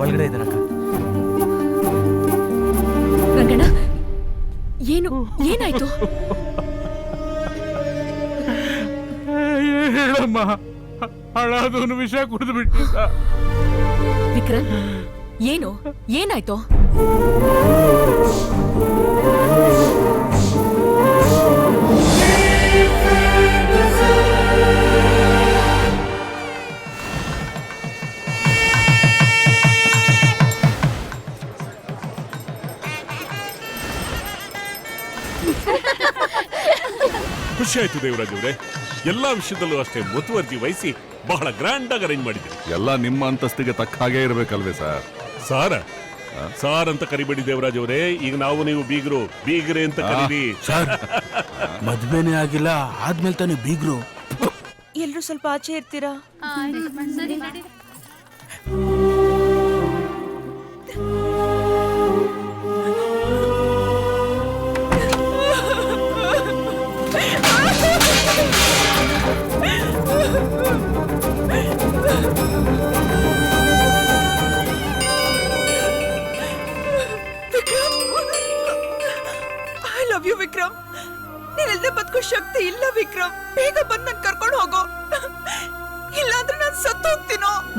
ಒಳಗಡೆ ಇದ್ದಾನಕ್ಕ ರಂಗಣ್ಣ ಏನು ಏನಾಯ್ತು? ಹೇಳಮ್ಮ ಹಳಾದವನು ವಿಷ ಕುಡಿದು ಬಿಟ್ಟಿದ್ದ. ವಿಕ್ರಮ್ ಏನು ಏನಾಯ್ತು? ಖುಷಿ ಆಯ್ತು ದೇವರಾಜ್ ಅವರೇ. ಎಲ್ಲಾ ವಿಷಯದಲ್ಲೂ ಅಷ್ಟೇ ಮುತುವರ್ಜಿ ವಹಿಸಿ ಬಹಳ ಗ್ರ್ಯಾಂಡ್ ಆಗಿ ಅರೇಂಜ್ ಮಾಡಿದ್ರಿ ಎಲ್ಲ ನಿಮ್ಮ ಅಂತಸ್ತಿಗೆ ತಕ್ಕ ಹಾಗೆ ಇರಬೇಕಲ್ವೇ ಸರ್? ಸಾರ. ಸಾರ್ ಅಂತ ಕರಿಬೇಡಿ ದೇವರಾಜ್ ಅವರೇ. ಈಗ ನಾವು ನೀವು ಬೀಗರು. ಬೀಗ್ರೆ ಅಂತ ಕರೀರಿ. ಸರ್ ಮದ್ವೆನೇ ಆಗಿಲ್ಲ ಆದ್ಮೇಲೆ ತಾನೇ ಬೀಗ್ರು. ಎಲ್ರು ಸ್ವಲ್ಪ ಆಚೆ ಇರ್ತೀರಾ?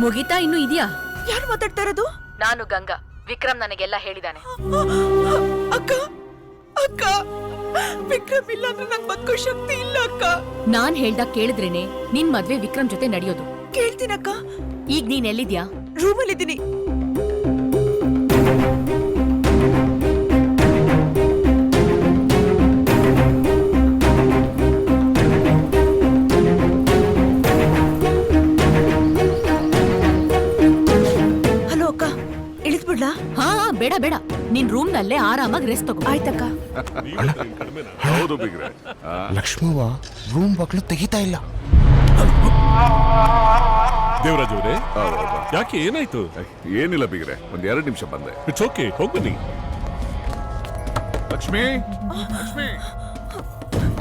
ಮುಗಿತಾ ಇನ್ನು ಇದೆಯಾ? ಯಾರು ಮಾತಾಡ್ತಾ ಇರೋದು? ನಾನು ಗಂಗಾ. ವಿಕ್ರಮ್ ನನಗೆಲ್ಲ ಹೇಳಿದಾನೆ. ಅಕ್ಕ ಅಕ್ಕ ವಿಕ್ರಮ್ ಇಲ್ಲ ಅಂದ್ರೆ ನಂಗೆ ಬದುಕೋ ಶಕ್ತಿ ಇಲ್ಲ ಅಕ್ಕ. ನಾನ್ ಹೇಳ್ದಾಗ ಕೇಳಿದ್ರೇನೆ ನಿನ್ ಮದ್ವೆ ವಿಕ್ರಮ್ ಜೊತೆ ನಡೆಯೋದು. ಕೇಳ್ತೀನಕ್ಕ. ಈಗ ನೀನ್ ಎಲ್ಲಿದ್ಯಾ? ರೂಮಲ್ಲಿ ಆರಾಮಾಗಿ ರೆಸ್ಟ್ ತಗೋ. ಆಯ್ತಕ್ಕ. ಹೌದು ಬಿಗ್ರೆ. ಲಕ್ಷ್ಮವ್ವ ರೂಮ್ ಬಾಗ್ಲು ತೆಗಿತಾ ಇಲ್ಲ. ದೇವರಾಜ್ ಅವರೇ. ಯಾಕೆ ಏನಾಯ್ತು? ಏನಿಲ್ಲ ಬಿಗ್ರೆ ಒಂದ್ ಎರಡು ನಿಮಿಷ ಬಂದೆ. ಇಟ್ಸ್ ಓಕೆ ಹೋಗ್ಬನ್ನಿ ಲಕ್ಷ್ಮಿ ಲಕ್ಷ್ಮಿ.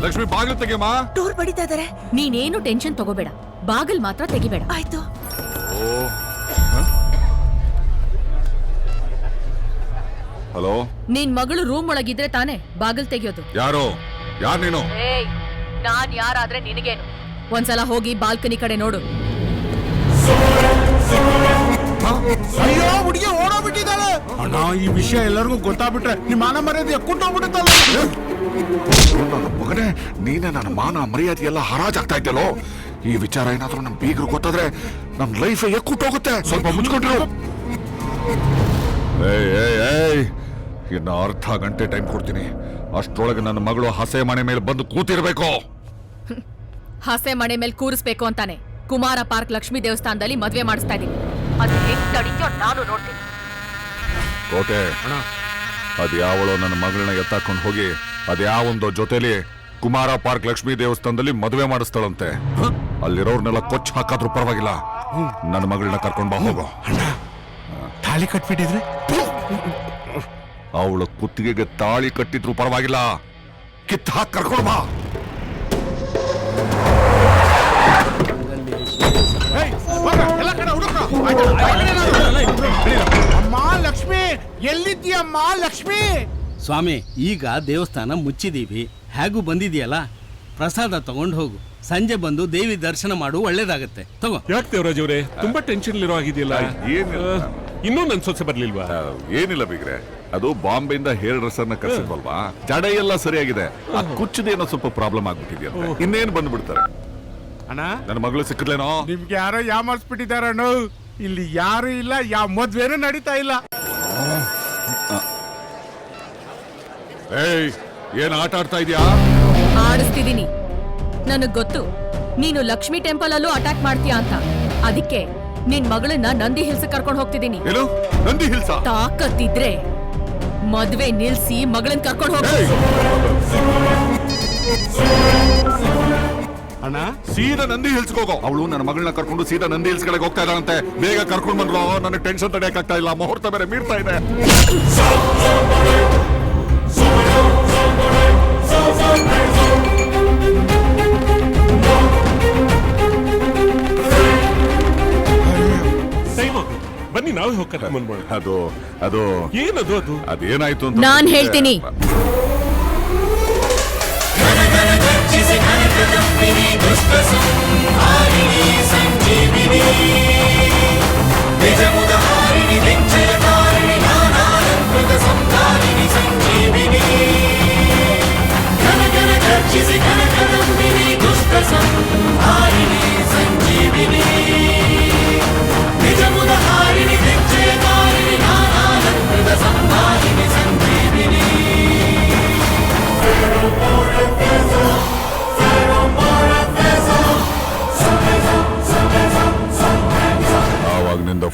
ಲಕ್ಷ್ಮಿ ಬಾಗಿಲು ತೆಗೆಯಮ್ಮ. ಡೋರ್ ಬಡಿತಾ ಇದಾರೆ. ನೀನೇನು ಟೆನ್ಷನ್ ತಗೋಬೇಡ. ಬಾಗಿಲ್ ಮಾತ್ರ ತೆಗಿಬೇಡ. ಆಯ್ತು. ಹಲೋ ನಿನ್ ಮಗಳು ರೂಮ್ ಒಳಗಿದ್ರೆ ತಾನೇ ಬಾಗಿಲು ತೆಗಿಯೋದು ಯಾರು ಯಾರು ನೀನು ಏಯ್ ನಾನ್ ಯಾರಾದ್ರೆ ನಿನಗೇನು ಒಂದ್ಸಲ ಹೋಗಿ ಬಾಲ್ಕನಿ ಕಡೆ ನೋಡು ಅಯ್ಯೋ ಹುಡುಗಿ ಓಡೋಗ್ಬಿಟ್ಟಿದ್ದಾಳೆ ಅಣ್ಣ ಈ ವಿಷಯ ಎಲ್ಲರಿಗೂ ಗೊತ್ತಾಗ್ಬಿಟ್ರೆ ನಿಮ್ಮ ಮಾನ ಮರ್ಯಾದೆ ಎಕ್ಕೊಂಡೋಗ್ಬಿಡುತ್ತಲ್ಲ ನನ್ನ ಮಗನೇ ನೀನೇ ನನ್ನ ಮಾನ ಮರ್ಯಾದೆ ಎಲ್ಲ ಹರಾಜಾಗ್ತಾ ಇದ್ದಲ್ಲೋ ಈ ವಿಚಾರ ಏನಾದ್ರೂ ನಮ್ ಬೀಗರು ಗೊತ್ತಾದ್ರೆ ನಮ್ ಲೈಫ್ ಎಕ್ಕುಟ್ಟೋಗುತ್ತೆ ಸ್ವಲ್ಪ ಮುಚ್ಕೊಂಡಿರು ಏಯ್ ಏಯ್ ಏಯ್ ಇನ್ನು ಅರ್ಧ ಗಂಟೆ ಟೈಮ್ ಕೊಡ್ತೀನಿ. ಅಷ್ಟರೊಳಗೆ ನನ್ನ ಮಗಳು ಹಸೆ ಮನೆ ಮೇಲೆ ಬಂದು ಕೂತಿರ್ಬೇಕು. ಹಸೆ ಮನೆ ಮೇಲೆ ಕೂರಿಸ್ಬೇಕು ಅಂತಾನೆ. ಕುಮಾರ ಪಾರ್ಕ್ ಲಕ್ಷ್ಮೀ ದೇವಸ್ಥಾನದಲ್ಲಿ ಮದುವೆ ಮಾಡಿಸ್ತಾ ಇದೀನಿ ಅದು ಹೆಂಗ್ ನಾನು ನೋಡ್ತೀನಿ. ಕೋಟೆ ಅದ್ಯಾವಳು ನನ್ನ ಮಗಳನ್ನ ಎತ್ತಾಕೊಂಡು ಹೋಗಿ ಅದ್ಯಾವೊಂದು ಜೊತೆಲಿ ಕುಮಾರ ಪಾರ್ಕ್ ಲಕ್ಷ್ಮೀ ದೇವಸ್ಥಾನದಲ್ಲಿ ಮದುವೆ ಮಾಡಿಸ್ತಾಳಂತೆ. ಅಲ್ಲಿರೋರ್ನೆಲ್ಲ ಕೊಚ್ಚ ಹಾಕಾದ್ರೂ ಪರವಾಗಿಲ್ಲ. ನನ್ನ ಮಗಳನ್ನ ಕರ್ಕೊಂಡ್ ಬಾ ಹೋಗೋ. ತಾಳಿ ಕಟ್ಬಿಟ್ಟಿದ್ರೆ? ಅವಳ ಕುತ್ತಿಗೆಗೆ ತಾಳಿ ಕಟ್ಟಿದ್ರು ಪರವಾಗಿಲ್ಲ. ಕಿತ್ತ ಹಾಕಿ ಕರ್ಕೊಂಡು ಬಾ. ಅಮ್ಮ ಲಕ್ಷ್ಮಿ ಎಲ್ಲಿದ್ದೀಯಮ್ಮ ಲಕ್ಷ್ಮಿ? ಸ್ವಾಮಿ ಈಗ ದೇವಸ್ಥಾನ ಮುಚ್ಚಿದೀವಿ. ಹೇಗೂ ಬಂದಿದೆಯಲ್ಲ? ಪ್ರಸಾದ ತಗೊಂಡು ಹೋಗು. ಸಂಜೆ ಬಂದು ದೇವಿ ದರ್ಶನ ಮಾಡು ಒಳ್ಳೇದಾಗತ್ತೆ. ತಗೋ. ಯಾಕೆ ದೇವರಾಜ್ ಅವರೇ? ತುಂಬಾ ಟೆನ್ಷನ್ ಇರೋ ಆಗಿದೆಯಲ್ಲ ಏನಿಲ್ಲ. ಇನ್ನೂ ನನ್ ಸೊಸೆ ಬರ್ಲಿಲ್ವಾ? ಏನಿಲ್ಲ ಬಿಗ್ರೆ. ಅದು ಬಾಂಬೆಯಿಂದ ಹೇರ್ ಡ್ರೆಸ್ಸರ್ನ ಕರ್ಸಿದ್ವಲ್ವಾ? ಜಡ ಎಲ್ಲ ಸರಿಯಾಗಿದೆ. ಆ ಕುಚ್ಚದೇನೋ ಸ್ವಲ್ಪ ಪ್ರಾಬ್ಲಮ್ ಆಗ್ಬಿಟ್ಟಿದ್ಯಾ ಇನ್ನೇನು ಬಂದ್ಬಿಡ್ತಾರೆ? ಅಣ್ಣ? ನನ್ನ ಮಗಳು ಸಿಕ್ಕಿದ್ಲೇನೋ? ನಿಮ್ಗೆ ಯಾರೋ ಯಾಮರ್ಸ್ಬಿಟ್ಟಿದಾರಣ್ಣ ಇಲ್ಲಿ ಯಾರು ಇಲ್ಲ ಯಾವ ಮದ್ವೆನೂ ನಡೀತಾ ಇಲ್ಲ. ಏಯ್ ಏನ್ ಆಟ ಆಡ್ತಾ ಇದೀಯಾ? ಆಡಿಸ್ತಿದ್ದೀನಿ ನನಗ್ ಗೊತ್ತು ನೀನು ಲಕ್ಷ್ಮಿ ಟೆಂಪಲ್ ಅಲ್ಲೂ ಅಟ್ಯಾಕ್ ಮಾಡ್ತೀಯಾ ಅಂತ. ಅದಕ್ಕೆ ನಿನ್ ಮಗಳನ್ನ ನಂದಿ ಹಿಲ್ಸ್ ಕರ್ಕೊಂಡು ಹೋಗ್ತಿದ್ದೀನಿ ಏನು? ನಂದಿ ಹಿಲ್ಸಾ? ತಾಕತ್ತಿದ್ರೆ ಮದ್ವೆ ನಿಲ್ಸಿ ಮಗಳನ್ ಕರ್ಕೊಂಡು ಹೋಗ. ಅಣ್ಣ, ಸೀದಾ ನಂದಿ ಹಿಲ್ಸ್ ಹೋಗೋ. ಅವಳು ನನ್ನ ಮಗಳನ್ನ ಕರ್ಕೊಂಡು ಸೀದಾ ನಂದಿ ಹಿಲ್ಸ್ ಕಡೆಗೆ ಹೋಗ್ತಾ ಇದ್ದಾಳಂತೆ. ಬೇಗ ಕರ್ಕೊಂಡು ಬಂದ್ರು. ನನಗೆ ಟೆನ್ಷನ್ ತಡೆಯಕ್ಕಾಗ್ತಾ ಇಲ್ಲ. ಮುಹೂರ್ತ ಬೇರೆ ಮೀರ್ತಾ ಇದೆ. ಬನ್ನಿ ನಾವೇ ಹೋಗಿ ಕರ್ಕೊಂಡ್ ಬಂದ್ಬಿಡೋಣ ಅದು ಅದು. ಏನದು ಅದು? ಅದೇನಾಯ್ತು ಅಂತ ನಾನ್ ಹೇಳ್ತೀನಿ. ಆವಾಗ್ನಿಂದ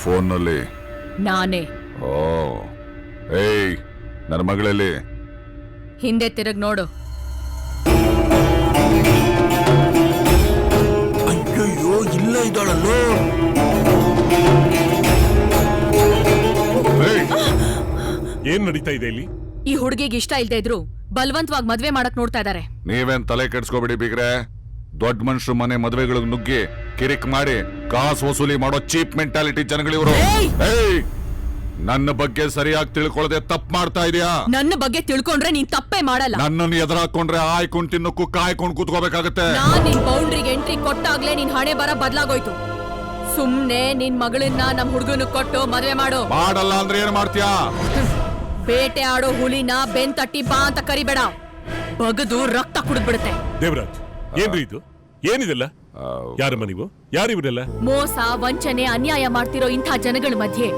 ಫೋನ್ನಲ್ಲಿ. ನಾನೇ. ಓ. ಏಯ್ ನನ್ನ ಮಗಳಲ್ಲಿ. ಹಿಂದೆ ತಿರುಗ್ ನೋಡು. ಅಯ್ಯೋ ಇಲ್ಲ ಇದ್ದಾಳಲ್ಲೋ. ಏನ್ ನಡೀತಾ ಇದೆ ಇಲ್ಲಿ? ಈ ಹುಡುಗಿಗೆ ಇಷ್ಟ ಇಲ್ದೇ ಇದ್ರು ಬಲವಂತವಾಗಿ ಮದ್ವೆ ಮಾಡಕ್ ನೋಡ್ತಾ ಇದಾರೆ. ನೀವೇನ್ ತಲೆ ಕೆಡ್ಸ್ಕೊಬೇಡಿ ಬಿಗ್ರೆ. ದೊಡ್ಡ ಮನುಷ್ಯರು ಮನೆ ಮದುವೆಗಳಿಗೆ ನುಗ್ಗಿ ಕಿರಿಕ್ ಮಾಡಿ ಕಾಸು ವಸೂಲಿ ಮಾಡೋ ಚೀಪ್ ಮೆಂಟಾಲಿಟಿ ಜನಗಳಿವರು ನನ್ನ ಬಗ್ಗೆ ಸರಿಯಾಗಿ ತಿಳ್ಕೊಳ್ಳದೆ ತಪ್ಪು ಮಾಡ್ತಾ ಇದೀಯಾ? ನನ್ನ ಬಗ್ಗೆ ತಿಳ್ಕೊಂಡ್ರೆ ನೀನ್ ತಪ್ಪೇ ಮಾಡಲ್ಲ. ನನ್ನನ್ನು ಎದುರಾಕೊಂಡ್ರೆ ಆಯ್ಕೊಂಡು ತಿನ್ನಕ್ಕೂ ಕಾಯ್ಕೊಂಡು ಕೂತ್ಕೋಬೇಕಾಗತ್ತೆ. ನಾನ್ ನಿನ್ ಬೌಂಡ್ರಿಗೆ ಎಂಟ್ರಿ ಕೊಟ್ಟಾಗ್ಲೇ ನಿನ್ ಹಣೆ ಬರ ಬದ್ಲಾಗೋಯ್ತು. ಸುಮ್ನೆ ನಿನ್ ಮಗಳನ್ನ ನಮ್ ಹುಡುಗನ ಕೊಟ್ಟು ಮದುವೆ ಮಾಡು. ಮಾಡಲ್ಲ ಅಂದ್ರೆ ಏನ್ ಮಾಡ್ತೀಯಾ? ಬೇಟೆ ಆಡೋ ಹುಲಿನ ಬೆನ್ ತಟ್ಟಿ ಬಾ ಅಂತ ಕರಿಬೇಡ. ಬಗದು ರಕ್ತ ಕುಡಿದ್ಬಿಡುತ್ತೆ. ದೇವರಾಜ್ ಏನ್ರಿ ಇದು? ಏನಿದೆಲ್ಲ? ಯಾರಮ್ಮ ನೀವು? ಯಾರಿವರೆಲ್ಲ ಮೋಸ ವಂಚನೆ ಅನ್ಯಾಯ ಮಾಡ್ತಿರೋ ಇಂಥ ಜನಗಳ ಮಧ್ಯೆ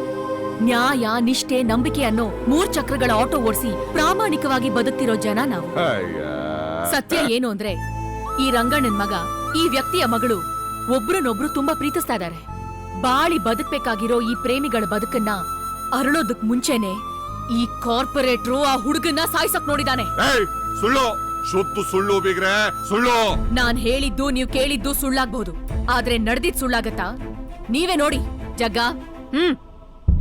ನ್ಯಾಯ ನಿಷ್ಠೆ ನಂಬಿಕೆ ಅನ್ನೋ ಮೂರ್ ಚಕ್ರಗಳ ಆಟೋ ಓಡಿಸಿ ಪ್ರಾಮಾಣಿಕವಾಗಿ ಬದುಕ್ತಿರೋ ಜನ ನಾವು. ಅಯ್ಯ. ಸತ್ಯ ಏನು ಅಂದ್ರೆ ಈ ರಂಗಣ್ಣನ್ ಮಗ ಈ ವ್ಯಕ್ತಿಯ ಮಗಳು ಒಬ್ರನ್ನೊಬ್ರು ತುಂಬಾ ಪ್ರೀತಿಸ್ತಾ ಇದಾರೆ. ಬಾಳಿ ಬದುಕ್ಬೇಕಾಗಿರೋ ಈ ಪ್ರೇಮಿಗಳ ಬದುಕನ್ನ ಅರಳೋದಕ್ ಮುಂಚೆನೆ ಈ ಕಾರ್ಪೊರೇಟ್ರು ಆ ಹುಡುಗನ್ನ ಸಾಯ್ಸಕ್ ನೋಡಿದಾನೆ. ಏಯ್ ಸುಳ್ಳು. ಶುದ್ಧ ಸುಳ್ಳು ಬೀಗ್ರೆ ಸುಳ್ಳು. ನಾನ್ ಹೇಳಿದ್ದು ನೀವು ಕೇಳಿದ್ದು ಸುಳ್ಳಾಗ್ಬಹುದು ಆದ್ರೆ ನಡೆದಿದ್ ಸುಳ್ಳಾಗತ್ತಾ? ನೀವೇ ನೋಡಿ ಜಗ್ಗ. ಹ್ಮ್.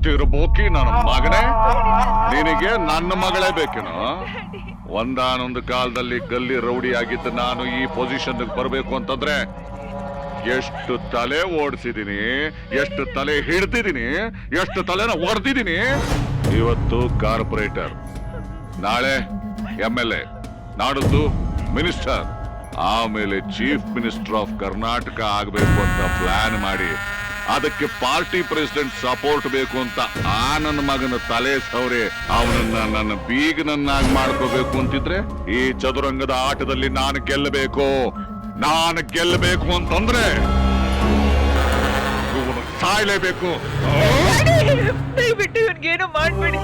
ತಿರುಬೋಕಿ ನನ್ನ ಮಗನೇ ನಿನಗೆ ನನ್ನ ಮಗಳೇ ಬೇಕೇನು? ಒಂದಾನೊಂದು ಕಾಲದಲ್ಲಿ ಗಲ್ಲಿ ರೌಡಿ ಆಗಿದ್ದ ನಾನು ಈ ಪೊಸಿಷನ್ ಬರಬೇಕು ಅಂತಂದ್ರೆ ಎಷ್ಟು ತಲೆ ಓಡಿಸಿದೀನಿ ಎಷ್ಟು ತಲೆ ಹಿಡ್ದಿದೀನಿ ಎಷ್ಟು ತಲೆನ ಹೊಡೆದಿದ್ದೀನಿ ಇವತ್ತು ಕಾರ್ಪೊರೇಟರ್ ನಾಳೆ ಎಂ ಎಲ್ ಎ. ನಾಡದ್ದು ಮಿನಿಸ್ಟರ್. ಆಮೇಲೆ ಚೀಫ್ ಮಿನಿಸ್ಟರ್ ಆಫ್ ಕರ್ನಾಟಕ ಆಗಬೇಕು ಅಂತ ಪ್ಲಾನ್ ಮಾಡಿ, ಅದಕ್ಕೆ ಪಾರ್ಟಿ ಪ್ರೆಸಿಡೆಂಟ್ ಸಪೋರ್ಟ್ ಬೇಕು ಅಂತ ಆ ನನ್ನ ಮಗನ ತಲೆ ಸೌರೆ ಅವನನ್ನ ನನ್ನ ಬೀಗನನ್ನಾಗಿ ಮಾಡ್ಕೋಬೇಕು ಅಂತಿದ್ರೆ, ಈ ಚದುರಂಗದ ಆಟದಲ್ಲಿ ನಾನು ಗೆಲ್ಲಬೇಕು. ನಾನು ಗೆಲ್ಲಬೇಕು ಅಂತಂದ್ರೆ ಸಾಯ್ಲೇಬೇಕು. ದಯವಿಟ್ಟು ಇವ್ನಿಗೇನು ಮಾಡ್ಬೇಡಿ.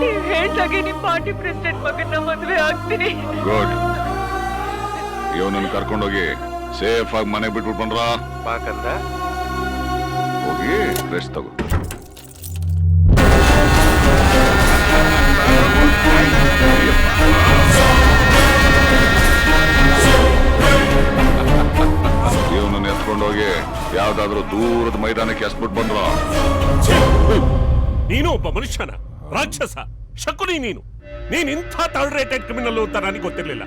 ನೀವು ಹೇಳ್ದಾಗೆ ನಿಮ್ ಪಾರ್ಟಿ ಪ್ರೆಸಿಡೆಂಟ್ ಮಗನ್ನ ಮದುವೆ ಆಗ್ತೀನಿ. ಗುಡ್ ಇವನನ್ನು ಕರ್ಕೊಂಡೋಗಿ ಸೇಫ್ ಆಗಿ ಮನೆ ಬಿಟ್ಬಿಟ್ಟು ಬಂದ್ರ? ಹೋಗಿ ರೆಸ್ಟ್ ತಗೋ. ಯಾವ್ದಾದ್ರು ದೂರದ ಮೈದಾನಕ್ಕೆ ಎಸ್ಬಿಟ್ ಬಂದ್ರ ನೀನು ಒಬ್ಬ ಮನುಷ್ಯನ ರಾಕ್ಷಸ ಶಕುನಿ ನೀನು. ನೀನ್ ಇಂಥ ರೇಟೆಡ್ ಕ್ರಿಮಿನಲ್ ಅಂತ ನನಗೆ ಗೊತ್ತಿರ್ಲಿಲ್ಲ.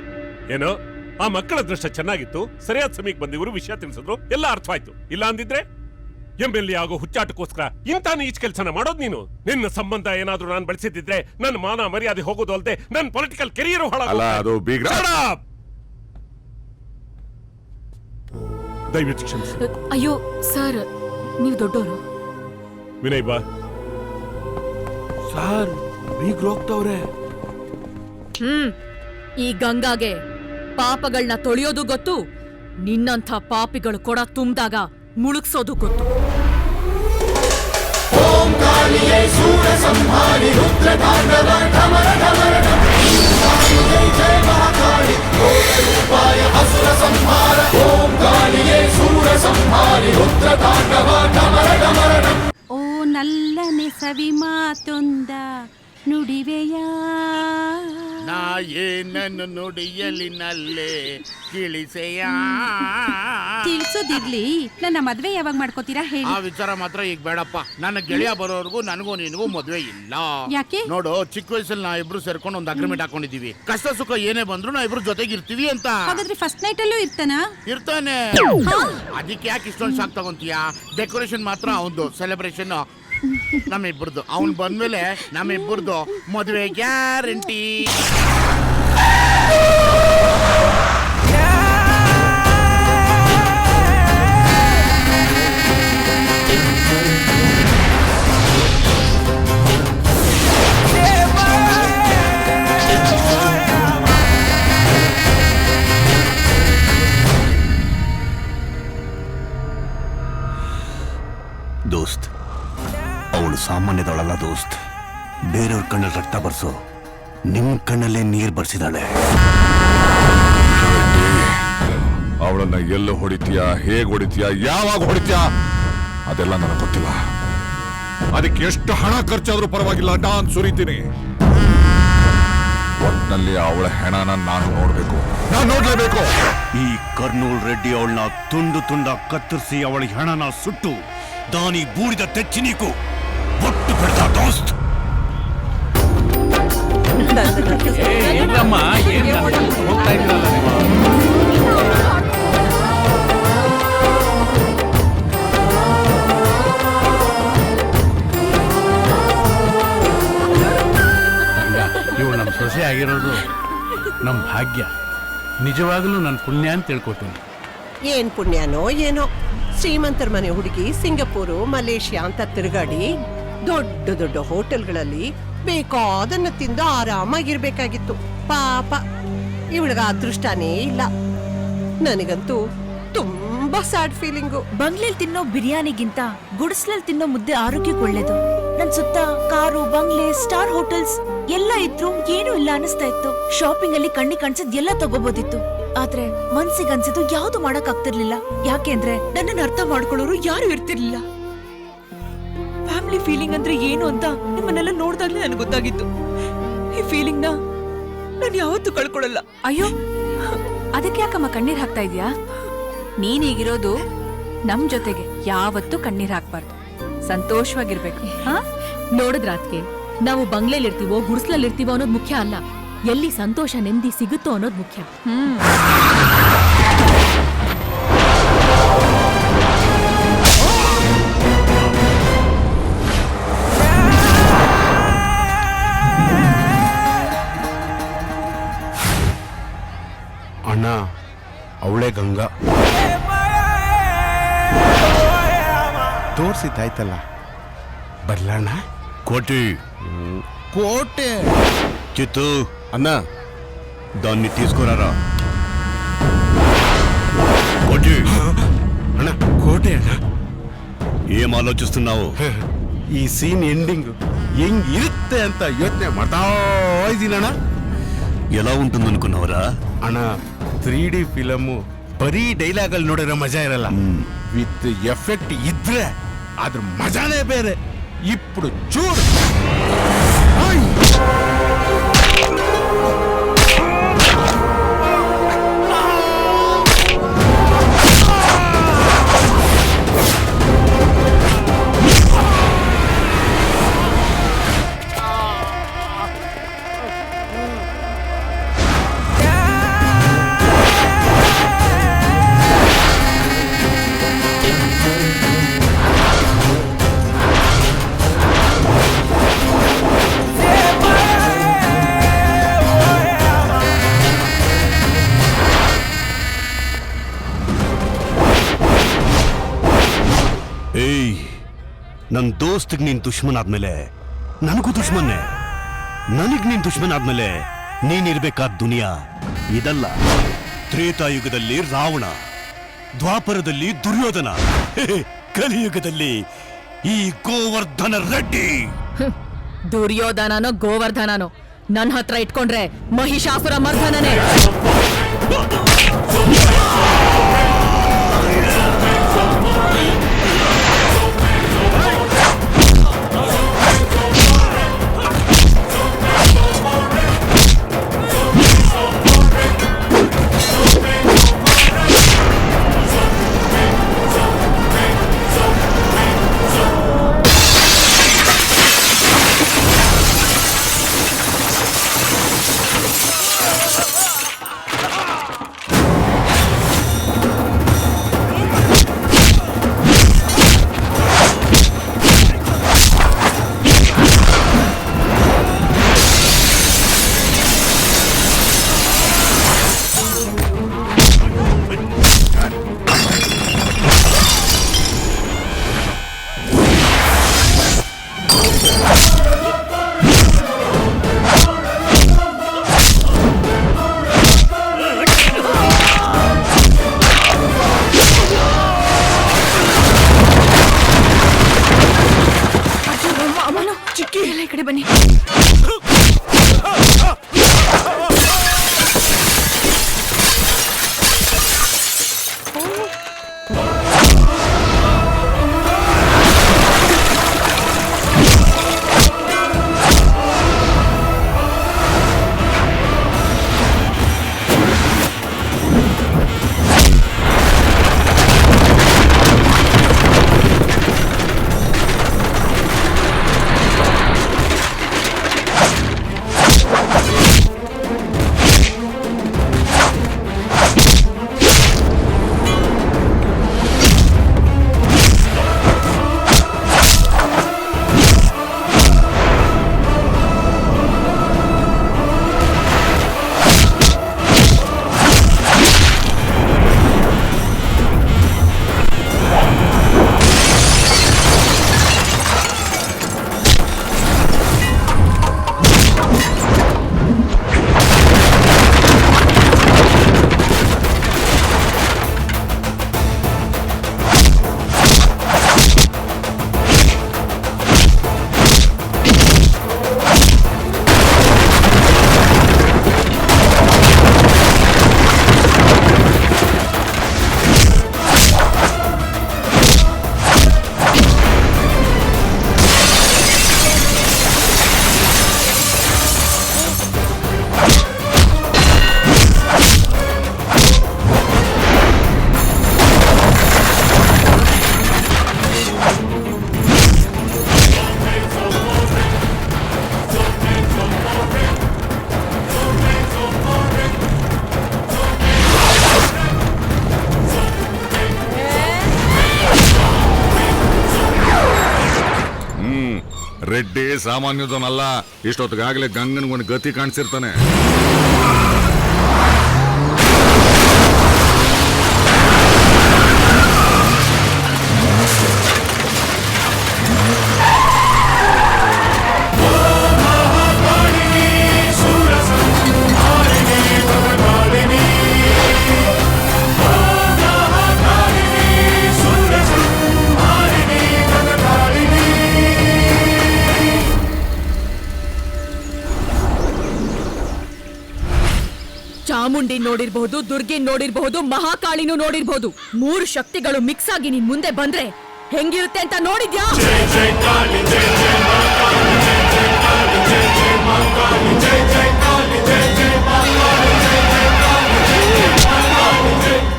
ಏನೋ? ಆ ಮಕ್ಕಳ ದೃಷ್ಟ ಚೆನ್ನಾಗಿತ್ತು ಸರಿಯಾದ ಸಮಯಕ್ಕೆ ಬಂದು ಇವರು ವಿಷಯ ತಿಳಿಸಿದ್ರು ಎಲ್ಲ ಅರ್ಥವಾಯ್ತು. ಇಲ್ಲ ಅಂದಿದ್ರೆ? ಎಂಬೆಲ್ಲಿ ಎಲ್ ಎ ಆಗೋ ಹುಚ್ಚಾಟಕ್ಕೋಸ್ಕರ ಇಂಥ ನೀಚ್ ಕೆಲಸನ ಮಾಡೋದು ನೀನು. ನಿನ್ನ ಸಂಬಂಧ ಏನಾದ್ರೂ ನಾನು ಬಳಸಿದ್ರೆ ನನ್ನ ಮಾನ ಮರ್ಯಾದೆ ಹೋಗೋದು ಅಲ್ಲದೆ ನನ್ನ ಪೊಲಿಟಿಕಲ್ ಕೆರಿಯರ್ ಅಲ್ಲ ಅದು ಬೀಗ್ರ ದಯವಿಟ್ಟು ಕ್ಷಮಿಸಿ. ಅಯ್ಯೋ ಸರ್ ನೀವು ದೊಡ್ಡವರು. ವಿನಯ್ ಬಾ. ಸರ್ ಬೀಗ್ರು ಹೋಗ್ತವ್ರೆ. ಹ್ಮ್ ಈ ಗಂಗಾಗೆ ಪಾಪಗಳನ್ನ ತೊಳೆಯೋದು ಗೊತ್ತು ನಿನ್ನಂಥ ಪಾಪಿಗಳು ಕೊಡ ತುಂಬಿದಾಗ ಮುಳುಗ್ಸೋದು ಗೊತ್ತು. ಓ ನಲ್ಲನೆ ಸವಿ ಮಾತೊಂದ ನುಡಿವೆಯ ನಾ ಏನನ್ನು ನುಡಿಯಲಿ ನಲ್ಲೆ ತಿಳಿಸೆಯ? ತಿಳಿಸೋದಿರ್ಲಿ. ನನ್ನ ಮದ್ವೆ ಯಾವಾಗ ಮಾಡ್ಕೋತೀರಾ ಹೇಳಿ. ಆ ವಿಚಾರ ಮಾತ್ರ ಈಗ ಬೇಡಪ್ಪ. ನನ್ನ ಗೆಳೆಯ ಬರೋವರೆಗೂ ನನಗೂ ನಿನಗೂ ಮದ್ವೆ ಇಲ್ಲ. ಯಾಕೆ? ನೋಡು ಚಿಕ್ಕ ವಯಸ್ಸಲ್ಲಿ ನಾ ಇಬ್ರು ಸೇರ್ಕೊಂಡು ಒಂದು ಅಗ್ರಿಮೆಂಟ್ ಹಾಕೊಂಡಿದೀವಿ. ಕಷ್ಟ ಸುಖ ಏನೇ ಬಂದ್ರು ನಾ ಇಬ್ರು ಜೊತೆಗೆ ಇರ್ತೀವಿ ಅಂತ. ಹಾಗಾದ್ರೆ ಫಸ್ಟ್ ನೈಟ್ ಅಲ್ಲೂ ಇರ್ತಾನ? ಇರ್ತಾನೆ. ಅದಕ್ಕೆ ಯಾಕೆ ಇಷ್ಟೊಂದು ಶಾಕ್ ತಗೊಂತೀಯ? ಡೆಕೋರೇಷನ್ ಮಾತ್ರ ಅವನು ಸೆಲೆಬ್ರೇಷನ್ ನಮ್ಮಿಬ್ಬರದು. ಮೇಲೆ ಬಂದ್ಮೇಲೆ ನಮ್ಮಿಬ್ಬರದು ಮದುವೆ ಗ್ಯಾರಂಟಿ. ಕಣ್ಣಲ್ಲಿ ರಕ್ತ ಬರ್ಸು. ನಿಮ್ ಕಣ್ಣಲ್ಲೇ ನೀರ್ ಬರ್ಸಿದಾಳೆ. ಅವಳನ್ನ ಎಲ್ಲ ಹೊಡಿತೀಯಾ? ಹೇಗ್ ಹೊಡಿತೀಯಾ? ಯಾವಾಗ ಹೊಡಿತೀಯಾ? ಅದೆಲ್ಲ ನನಗೆ ಗೊತ್ತಿಲ್ಲ. ಅದಕ್ಕೆ ಎಷ್ಟು ಹಣ ಖರ್ಚಾದ್ರೂ ಪರವಾಗಿಲ್ಲ. ನಾನ್ ಸುರಿತೀನಿ. ಒಟ್ನಲ್ಲಿ ಅವಳ ಹೆಣನ ನಾನು ನೋಡ್ಬೇಕು. ನಾನು ನೋಡ್ಲೇಬೇಕು. ಈ ಕರ್ನೂಲ್ ರೆಡ್ಡಿ ಅವಳನ್ನ ತುಂಡು ತುಂಡ ಕತ್ತರಿಸಿ ಅವಳ ಹೆಣನ ಸುಟ್ಟು ದಾನಿ ಬೂಡಿದ ತೆಚ್ಚಿನೀಕು ಒಟ್ಟು ಬಿಡ್ತಾ ದೋಸ್ತ್. ಇಲ್ಲಮ್ಮ ಏನ್ ಹೋಗ್ತಾ ಇದ್ರಲ್ಲ ನೀವು? ಇವಳು ನಮ್ಮ ಸೊಸೆ ಆಗಿರೋದು ನಮ್ಮ ಭಾಗ್ಯ. ನಿಜವಾಗಲೂ ನನ್ನ ಪುಣ್ಯ ಅಂತ ತಿಳ್ಕೊತೀನಿ. ಏನ್ ಪುಣ್ಯನೋ ಏನೋ. ಶ್ರೀಮಂತರ ಮನೆ ಹುಡುಗಿ ಸಿಂಗಪೂರು ಮಲೇಷ್ಯಾ ಅಂತ ತಿರುಗಾಡಿ ದೊಡ್ಡ ದೊಡ್ಡ ಹೋಟೆಲ್ಗಳಲ್ಲಿ ಬೇಕಾದನ್ನ ತಿಂದು ಆರಾಮಾಗಿರ್ಬೇಕಾಗಿತ್ತು. ಪಾಪ, ಇವಳಿಗ ಅದೃಷ್ಟನೇ ಇಲ್ಲ. ನನಗಂತೂ ತುಂಬಾ ಸ್ಯಾಡ್ ಫೀಲಿಂಗು. ಬಂಗ್ಲೆಲ್ ತಿನ್ನೋ ಬಿರಿಯಾನಿಗಿಂತ ಗುಡಿಸ್ಲಲ್ಲಿ ತಿನ್ನೋ ಮುದ್ದೆ ಆರೋಗ್ಯಕ್ಕೆ ಒಳ್ಳೇದು ನನ್ ಸುತ್ತ ಕಾರು, ಬಂಗ್ಲೆ, ಸ್ಟಾರ್ ಹೋಟೆಲ್ಸ್ ಎಲ್ಲ ಇದ್ರು ಏನೂ ಇಲ್ಲ ಅನಿಸ್ತಾ ಇತ್ತು. ಶಾಪಿಂಗ್ ಅಲ್ಲಿ ಕಣ್ಣಿ ಕಾಣಿಸಿದ್ ಎಲ್ಲ ತಗೋಬೋದಿತ್ತು. ಆದ್ರೆ ಮನ್ಸಿಗೆ ಅನ್ಸಿದ್ದು ಯಾವ್ದು ಮಾಡಕ್ ಆಗ್ತಿರ್ಲಿಲ್ಲ. ಯಾಕೆಂದ್ರೆ ನನ್ನನ್ನು ಅರ್ಥ ಮಾಡ್ಕೊಳ್ಳೋರು ಯಾರು ಇರ್ತಿರ್ಲಿಲ್ಲ. ಫ್ಯಾಮಿಲಿ ಫೀಲಿಂಗ್ ಅಂದ್ರೆ ಏನು ಅಂತ ನಿಮ್ಮನ್ನೆಲ್ಲ ನೋಡ್ದಾಗ್ಲೇ ನನಗೆ ಗೊತ್ತಾಗಿತ್ತು. ಈ ಫೀಲಿಂಗ್ನ ನಾನು ಯಾವತ್ತೂ ಕಳ್ಕೊಳ್ಳಲ್ಲ. ಅಯ್ಯೋ ಅದಕ್ಕೆ ಯಾಕಮ್ಮ ಕಣ್ಣೀರ್ ಹಾಕ್ತಾ ಇದೀಯಾ? ನೀನೀಗಿರೋದು ನಮ್ ಜೊತೆಗೆ ಯಾವತ್ತೂ ಕಣ್ಣೀರ್ ಹಾಕ್ಬಾರ್ದು. ಸಂತೋಷವಾಗಿರ್ಬೇಕು. ಹಾ? ನೋಡಿದ್ರಾತ್ಗೆ ನಾವು ಬಂಗ್ಲೇಲಿ ಇರ್ತೀವೋ ಗುಡ್ಸ್ಲಲ್ಲಿ ಇರ್ತೀವೋ ಅನ್ನೋದು ಮುಖ್ಯ ಅಲ್ಲ. ಎಲ್ಲಿ ಸಂತೋಷ ನೆಮ್ಮದಿ ಸಿಗುತ್ತೋ ಅನ್ನೋದು ಮುಖ್ಯ. ಹ್ಮ್. ಅಣ್ಣ ಅವಳೇ ಗಂಗಾ ತೋರ್ಸಿದ್ದಾಯ್ತಲ್ಲ ಬರ್ಲಣ್ಣ ಕೋಟಿ ಕೋಟೆ చిత్తు ಅಣ್ಣ దాన్ని తీసుకురారా కోటి ಅಣ್ಣ ಕೋಟೆ ಅಣ್ಣ ఏం ఆలోచిస్తున్నావు ಈ ಸೀನ್ ಎಂಡಿಂಗ್ ಹೆಂಗ್ ಇರುತ್ತೆ ಅಂತ ಯೋಚನೆ ಮಾಡ್ತಾ ಇದ್ದೀನಣ್ಣ ఎలా ఉంటుందనుకున్నావురా ಅಣ್ಣ ತ್ರೀ ಡಿ ಫಿಲಮು ಬರೀ ಡೈಲಾಗ್ ಅಲ್ಲಿ ನೋಡಿರೋ ಮಜಾ ಇರಲ್ಲ ವಿತ್ ಎಫೆಕ್ಟ್ ಇದ್ರೆ ಅದ್ರ ಮಜಾನೇ ಬೇರೆ ఇప్పుడు చూడు ದೋಸ್ತಿಗ್ ನೀನ್ ದುಶ್ಮನ್ ಆದ್ಮೇಲೆ ನನಗೂ ದುಶ್ಮನ್ನೇ. ನನಗ್ ನೀನ್ ದುಶ್ಮನ್ ಆದ್ಮೇಲೆ ನೀನಿರ್ಬೇಕಾದ ದುನಿಯಾ. ಇದಲ್ಲ, ತ್ರೇತಾಯುಗದಲ್ಲಿ ರಾವಣ, ದ್ವಾಪರದಲ್ಲಿ ದುರ್ಯೋಧನ, ಕಲಿಯುಗದಲ್ಲಿ ಈ ಗೋವರ್ಧನ ರೆಡ್ಡಿ. ದುರ್ಯೋಧನನೋ ಗೋವರ್ಧನನೋ ನನ್ನ ಹತ್ರ ಇಟ್ಕೊಂಡ್ರೆ ಮಹಿಷಾಸುರ ಮರ್ಧನನೇ ರೆಡ್ಡಿ ಸಾಮಾನ್ಯದವನಲ್ಲ. ಇಷ್ಟೊತ್ತಿಗಾಗಲೇ ಗಂಗನ್ಗೊಂದು ಗತಿ ಕಾಣಿಸಿರ್ತಾನೆ. ಚಾಮುಂಡಿ ನೋಡಿರ್ಬಹುದು ದುರ್ಗಿ ನೋಡಿರ್ಬಹುದು ಮಹಾಕಾಳಿನೂ ನೋಡಿರ್ಬಹುದು. ಮೂರು ಶಕ್ತಿಗಳು ಮಿಕ್ಸ್ ಆಗಿ ನಿನ್ ಮುಂದೆ ಬಂದ್ರೆ ಹೆಂಗಿರುತ್ತೆ ಅಂತ ನೋಡಿದ್ಯಾ?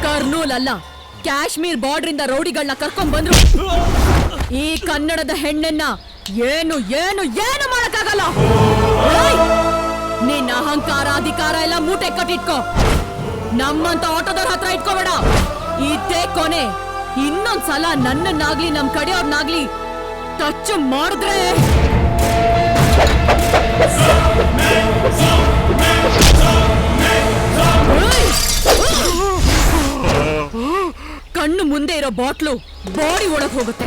ಕರ್ನೂಲ್ ಅಲ್ಲ ಕಾಶ್ಮೀರ್ ಬಾರ್ಡರ್ ಇಂದ ರೌಡಿಗಳನ್ನ ಕರ್ಕೊಂಡ್ ಬಂದ್ರು. ಈ ಕನ್ನಡದ ಹೆಣ್ಣನ್ನ ಏನು ಏನು ಏನು ಮಾಡಕ್ಕಾಗಲ್ಲ! ನಿನ್ನ ಅಹಂಕಾರ ಅಧಿಕಾರ ಎಲ್ಲ ಮೂಟೆ ಕಟ್ಟಿಟ್ಕೋ. ನಮ್ಮಂತ ಆಟೋದವ್ರ ಹತ್ರ ಇಟ್ಕೋಬೇಡ. ಇದೇ ಕೊನೆ. ಇನ್ನೊಂದ್ಸಲ ನನ್ನನ್ನಾಗ್ಲಿ, ನಮ್ ಕಡೆಯವ್ರನ್ನಾಗ್ಲಿ ಟಚ್ ಮಾಡಿದ್ರೆ! ಕಣ್ಣು ಮುಂದೆ ಇರೋ ಬಾಟ್ಲು ಬಾಡಿ ಒಳಗೆ ಹೋಗುತ್ತೆ.